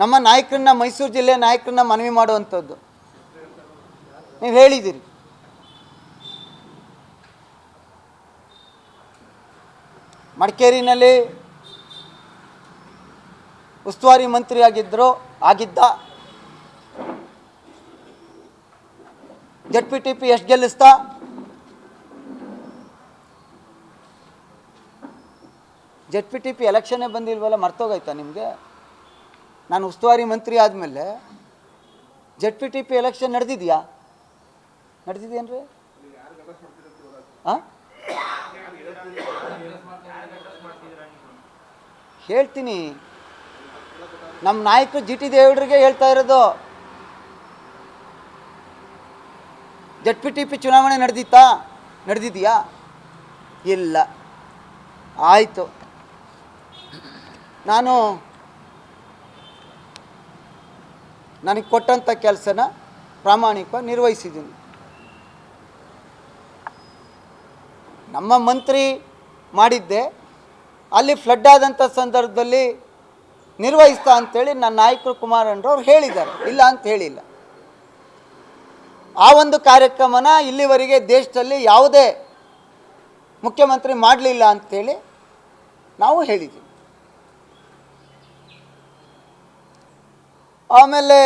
ನಮ್ಮ ನಾಯಕರನ್ನ ಮೈಸೂರು ಜಿಲ್ಲೆ ನಾಯಕರನ್ನ ಮನವಿ ಮಾಡುವಂಥದ್ದು. ನೀವು ಹೇಳಿದ್ದೀರಿ. ಮಡಿಕೇರಿನಲ್ಲಿ ಉಸ್ತುವಾರಿ ಮಂತ್ರಿ ಆಗಿದ್ದರು, ಆಗಿದ್ದ ಜಡ್ ಪಿ ಟಿ ಪಿ ಎಷ್ಟು ಗೆಲ್ಲಿಸ್ತಾ, ಜಡ್ ಪಿ ಟಿ ಪಿ ಎಲೆಕ್ಷನ್ನೇ ಬಂದಿಲ್ವಲ್ಲ ಮರ್ತೋಗೈತಾ ನಿಮಗೆ? ನಾನು ಉಸ್ತುವಾರಿ ಮಂತ್ರಿ ಆದಮೇಲೆ Z P T P election ನಡೆದಿದೆಯಾ? ನಡೆದಿದೆಯೇನ್ರಿ? ಹಾಂ ಹೇಳ್ತೀನಿ. ನಮ್ಮ ನಾಯಕರು ಜಿ ಟಿ ಹೇಳ್ತಾ ಇರೋದು. ಜಡ್ ಪಿ ಟಿ ಪಿ ಚುನಾವಣೆ ನಡೆದಿತ್ತಾ? ನಡೆದಿದೆಯಾ? ಇಲ್ಲ. ಆಯಿತು. ನಾನು ನನಗೆ ಕೊಟ್ಟಂಥ ಕೆಲಸನ ಪ್ರಾಮಾಣಿಕವಾಗಿ ನಿರ್ವಹಿಸಿದ್ದೀನಿ. ನಮ್ಮ ಮಂತ್ರಿ ಮಾಡಿದ್ದೆ, ಅಲ್ಲಿ ಫ್ಲಡ್ ಆದಂಥ ಸಂದರ್ಭದಲ್ಲಿ ನಿರ್ವಹಿಸ್ತಾ ಅಂಥೇಳಿ ನನ್ನ ನಾಯಕರು ಕುಮಾರಣ್ಣರವ್ರು ಹೇಳಿದ್ದಾರೆ. ಇಲ್ಲ ಅಂತ ಹೇಳಿಲ್ಲ. ಆ ಒಂದು ಕಾರ್ಯಕ್ರಮನ ಇಲ್ಲಿವರೆಗೆ ದೇಶದಲ್ಲಿ ಯಾವುದೇ ಮುಖ್ಯಮಂತ್ರಿ ಮಾಡಲಿಲ್ಲ ಅಂಥೇಳಿ ನಾವು ಹೇಳಿದ್ದೀವಿ. ಆಮೇಲೆ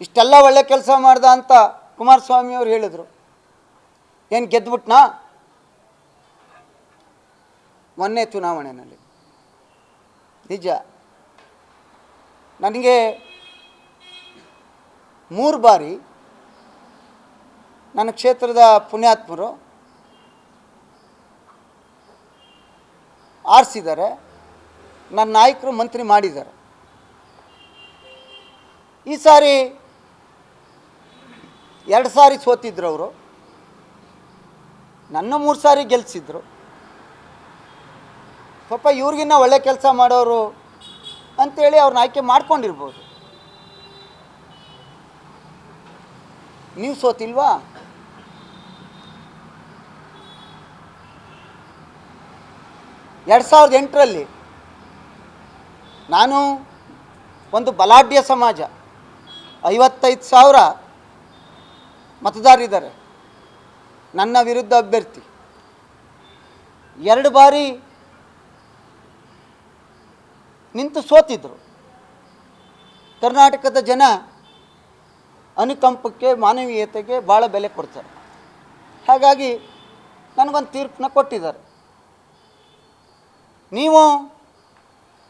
ಇಷ್ಟೆಲ್ಲ ಒಳ್ಳೆ ಕೆಲಸ ಮಾಡ್ದ ಅಂತ ಕುಮಾರಸ್ವಾಮಿ ಅವ್ರು ಹೇಳಿದರು. ಏನು ಗೆದ್ಬಿಟ್ನಾ? ಮೊನ್ನೆ ಚುನಾವಣೆಯಲ್ಲಿ ನಿಜ. ನನಗೆ ಮೂರು ಬಾರಿ ನನ್ನ ಕ್ಷೇತ್ರದ ಪುಣ್ಯಾತ್ಮರು ಆರಿಸಿದ್ದಾರೆ ನನ್ನ ನಾಯಕರು ಮಂತ್ರಿ ಮಾಡಿದ್ದಾರೆ. ಈ ಸಾರಿ ಎರಡು ಸಾರಿ ಸೋತಿದ್ರು ಅವರು. ನನ್ನ ಮೂರು ಸಾರಿ ಗೆಲ್ಲಿಸಿದ್ರು ಪಾಪ ಇವ್ರಿಗಿನ್ನ ಒಳ್ಳೆ ಕೆಲಸ ಮಾಡೋರು ಅಂತೇಳಿ ಅವ್ರನ್ನ ಆಯ್ಕೆ ಮಾಡ್ಕೊಂಡಿರ್ಬೋದು. ನೀವು ಸೋತಿಲ್ವಾ? ಎರಡು ಸಾವಿರದ ಎಂಟರಲ್ಲಿ ನಾನು ಒಂದು ಬಲಾಢ್ಯ ಸಮಾಜ, ಐವತ್ತೈದು ಸಾವಿರ ಮತದಾರರಿದ್ದಾರೆ ನನ್ನ ವಿರುದ್ಧ ಅಭ್ಯರ್ಥಿ. ಎರಡು ಬಾರಿ ನಿಂತು ಸೋತಿದ್ರು. ಕರ್ನಾಟಕದ ಜನ ಅನುಕಂಪಕ್ಕೆ, ಮಾನವೀಯತೆಗೆ ಭಾಳ ಬೆಲೆ ಕೊಡ್ತಾರೆ. ಹಾಗಾಗಿ ನನಗೊಂದು ತೀರ್ಪನ್ನ ಕೊಟ್ಟಿದ್ದಾರೆ. ನೀವು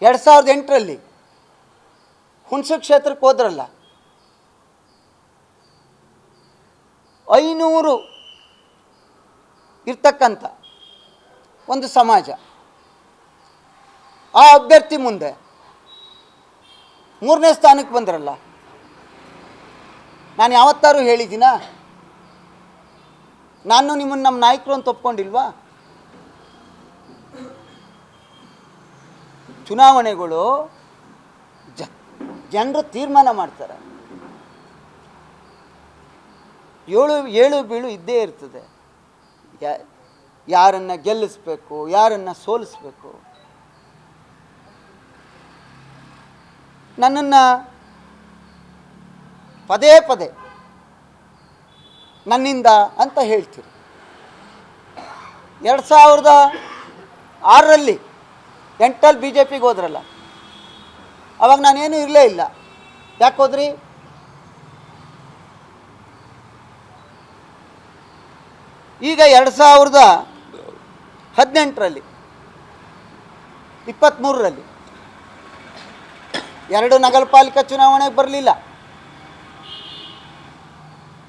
ಎರಡು ಸಾವಿರದ ಎಂಟರಲ್ಲಿ ಹುಣಸೆ ಕ್ಷೇತ್ರಕ್ಕೆ ಹೋದ್ರಲ್ಲ, ಐನೂರು ಇರ್ತಕ್ಕಂಥ ಒಂದು ಸಮಾಜ, ಆ ಅಭ್ಯರ್ಥಿ ಮುಂದೆ ಮೂರನೇ ಸ್ಥಾನಕ್ಕೆ ಬಂದ್ರಲ್ಲ, ನಾನು ಯಾವತ್ತಾರು ಹೇಳಿದ್ದೀನ? ನಾನು ನಿಮ್ಮನ್ನು ನಮ್ಮ ನಾಯಕರು ಅಂತ ಒಪ್ಕೊಂಡಿಲ್ವಾ? ಚುನಾವಣೆಗಳು ಜನರು ತೀರ್ಮಾನ ಮಾಡ್ತಾರೆ. ಏಳು ಏಳು ಬೀಳು ಇದ್ದೇ ಇರ್ತದೆ. ಯಾರನ್ನು ಗೆಲ್ಲಿಸ್ಬೇಕು, ಯಾರನ್ನು ಸೋಲಿಸ್ಬೇಕು. ನನ್ನನ್ನು ಪದೇ ಪದೇ ನನ್ನಿಂದ ಅಂತ ಹೇಳ್ತೀರಿ. ಎರಡು ಸಾವಿರದ ಆರರಲ್ಲಿ ಎಂಟಲ್ಲಿ ಬಿ ಜೆ ಪಿಗೆ ಹೋದ್ರಲ್ಲ. ಅವಾಗ ನಾನೇನು ಇರಲೇ ಇಲ್ಲ. ಯಾಕೆ ಹೋದ್ರಿ? ಈಗ ಎರಡು ಸಾವಿರದ ಹದಿನೆಂಟರಲ್ಲಿ ಇಪ್ಪತ್ತ್ಮೂರರಲ್ಲಿ ಎರಡು ನಗರ ಪಾಲಿಕಾ ಚುನಾವಣೆಗೆ ಬರಲಿಲ್ಲ.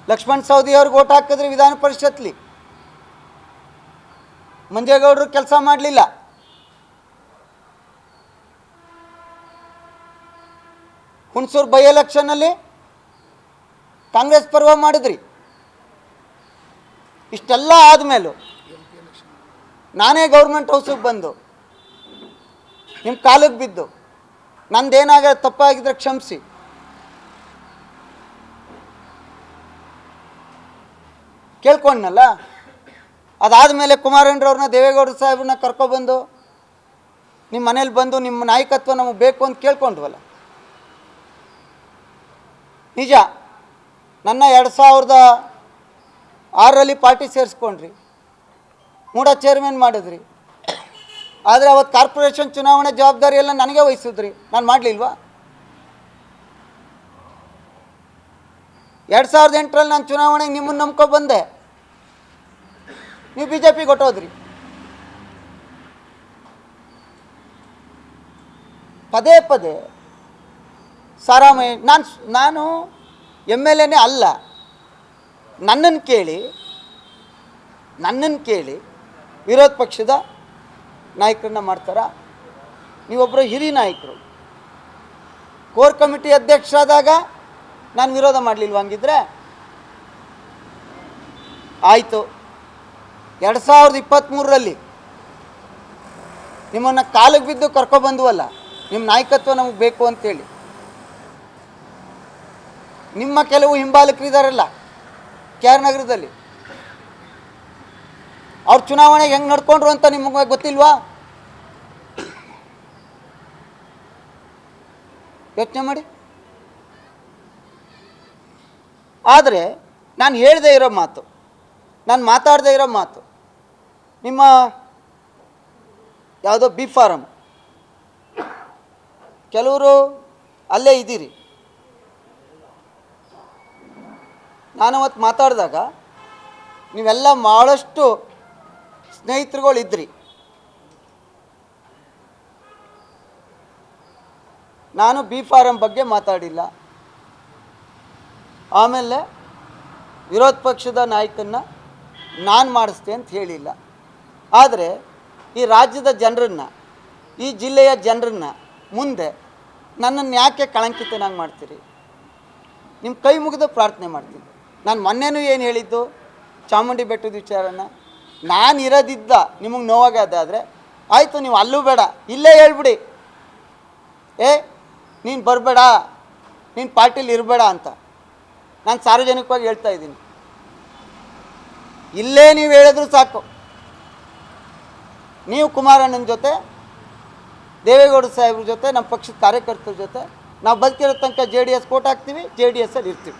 ಲಕ್ಷ್ಮಣ್ ಸವದಿ ಅವ್ರಿಗೆ ಓಟ್ ಹಾಕಿದ್ರೆ ವಿಧಾನ ಪರಿಷತ್ಲಿ. ಮಂಜೇಗೌಡರು ಕೆಲಸ ಮಾಡಲಿಲ್ಲ. ಹುಣಸೂರು ಬೈ ಎಲೆಕ್ಷನಲ್ಲಿ ಕಾಂಗ್ರೆಸ್ ಪರ್ವ ಮಾಡಿದ್ರಿ. ಇಷ್ಟೆಲ್ಲ ಆದಮೇಲೂ ನಾನೇ ಗೌರ್ಮೆಂಟ್ ಹೌಸಿಗೆ ಬಂದು ನಿಮ್ಮ ಕಾಲಿಗೆ ಬಿದ್ದು ನಂದೇನಾಗ ತಪ್ಪಾಗಿದ್ರೆ ಕ್ಷಮಿಸಿ. ಕೇಳ್ಕೊಂಡ್ನಲ್ಲ? ಅದಾದಮೇಲೆ ಕುಮಾರಣ್ಣರವ್ರನ್ನ ದೇವೇಗೌಡ ಸಾಹೇಬ್ರನ್ನ ಕರ್ಕೊಬಂದು ನಿಮ್ಮ ಮನೇಲಿ ಬಂದು ನಿಮ್ಮ ನಾಯಕತ್ವ ನಮಗೆ ಬೇಕು ಅಂತ ಕೇಳ್ಕೊಂಡ್ವಲ್ಲ? ನಿಜ. ನನ್ನ ಎರಡು ಸಾವಿರದ ಆರರಲ್ಲಿ ಪಾರ್ಟಿ ಸೇರಿಸ್ಕೊಂಡ್ರಿ. ಮೂಡ ಚೇರ್ಮನ್ ಮಾಡಿದ್ರಿ. ಆದರೆ ಅವತ್ತು ಕಾರ್ಪೊರೇಷನ್ ಚುನಾವಣೆ ಜವಾಬ್ದಾರಿ ಎಲ್ಲ ನನಗೆ ವಹಿಸಿದ್ರಿ. ನಾನು ಮಾಡಲಿಲ್ವಾ? ಎರಡು ಸಾವಿರದ ಎಂಟರಲ್ಲಿ ನಾನು ಚುನಾವಣೆಗೆ ನಿಮ್ಮನ್ನು ನಂಬ್ಕೊ ಬಂದೆ. ನೀವು ಬಿ ಜೆ ಪಿ ಕೊಟ್ಟೋದ್ರಿ. ಪದೇ ಪದೇ ಸಾರಾಮಯ್ಯ ನಾನು ನಾನು ಎಂ ಎಲ್ ಎನೇ ಅಲ್ಲ. ನನ್ನನ್ನು ಕೇಳಿ ನನ್ನನ್ನು ಕೇಳಿ ವಿರೋಧ ಪಕ್ಷದ ನಾಯಕರನ್ನ ಮಾಡ್ತಾರಾ. ನೀವೊಬ್ಬರು ಹಿರಿಯ ನಾಯಕರು. ಕೋರ್ ಕಮಿಟಿ ಅಧ್ಯಕ್ಷರಾದಾಗ ನಾನು ವಿರೋಧ ಮಾಡಲಿಲ್ವ ಹಂಗಿದ್ರೆ? ಆಯಿತು. ಎರಡು ಸಾವಿರದ ಇಪ್ಪತ್ತ್ಮೂರರಲ್ಲಿ ನಿಮ್ಮನ್ನು ಕಾಲಿಗೆ ಬಿದ್ದು ಕರ್ಕೊಬಂದ್ವಲ್ಲ ನಿಮ್ಮ ನಾಯಕತ್ವ ನಮಗೆ ಬೇಕು ಅಂತೇಳಿ. ನಿಮ್ಮ ಕೆಲವು ಹಿಂಬಾಲಕರಿದ್ದಾರಲ್ಲ ಕೆ ಆರ್ ನಗರದಲ್ಲಿ. ಅವ್ರ ಚುನಾವಣೆಗೆ ಹೆಂಗೆ ನಡ್ಕೊಂಡ್ರು ಅಂತ ನಿಮಗೆ ಗೊತ್ತಿಲ್ವಾ? ಯೋಚನೆ ಮಾಡಿ. ಆದರೆ ನಾನು ಹೇಳದೇ ಇರೋ ಮಾತು, ನಾನು ಮಾತಾಡದೇ ಇರೋ ಮಾತು, ನಿಮ್ಮ ಯಾವುದೋ ಬಿ ಫಾರಮ್ ಕೆಲವರು ಅಲ್ಲೇ ಇದ್ದೀರಿ. ನಾನು ಅವತ್ತು ಮಾತಾಡಿದಾಗ ನೀವೆಲ್ಲ ಭಾಳಷ್ಟು ಸ್ನೇಹಿತರುಗಳು ಇದ್ರಿ ನಾನು ಬಿ ಫಾರಂ ಬಗ್ಗೆ ಮಾತಾಡಿಲ್ಲ. ಆಮೇಲೆ ವಿರೋಧ ಪಕ್ಷದ ನಾಯಕನ್ನ ನಾನು ಮಾಡಿಸ್ತೆ ಅಂತ ಹೇಳಿಲ್ಲ. ಆದರೆ ಈ ರಾಜ್ಯದ ಜನರನ್ನು, ಈ ಜಿಲ್ಲೆಯ ಜನರನ್ನು ಮುಂದೆ ನನ್ನನ್ನು ಯಾಕೆ ಕಳಂಕಿತನಾಗಿ ಮಾಡ್ತೀರಿ? ನಿಮ್ಮ ಕೈ ಮುಗಿದು ಪ್ರಾರ್ಥನೆ ಮಾಡ್ತೀನಿ. ನಾನು ಮೊನ್ನೆನೂ ಏನು ಹೇಳಿದ್ದು? ಚಾಮುಂಡಿ ಬೆಟ್ಟದ ವಿಚಾರನ? ನಾನು ಇರೋದಿದ್ದ ನಿಮಗೆ ನೋವಾಗದಾದರೆ, ಆಯಿತು, ನೀವು ಅಲ್ಲೂ ಬೇಡ, ಇಲ್ಲೇ ಹೇಳ್ಬಿಡಿ. ಏ, ನೀನು ಬರಬೇಡ, ನೀನು ಪಾರ್ಟಿಲಿ ಇರಬೇಡ ಅಂತ. ನಾನು ಸಾರ್ವಜನಿಕವಾಗಿ ಹೇಳ್ತಾ ಇದ್ದೀನಿ. ಇಲ್ಲೇ ನೀವು ಹೇಳಿದ್ರು ಸಾಕು. ನೀವು ಕುಮಾರಣ್ಣನ ಜೊತೆ, ದೇವೇಗೌಡ ಸಾಹೇಬ್ರ ಜೊತೆ ನಮ್ಮ ಪಕ್ಷದ ಕಾರ್ಯಕರ್ತರ ಜೊತೆ, ನಾವು ಬದುಕಿರೋ ತನಕ ಜೆ ಡಿ ಎಸ್ ಕೋಟ್ ಹಾಕ್ತೀವಿ ಜೆ ಡಿ ಎಸ್ಸಲ್ಲಿ ಇರ್ತೀವಿ.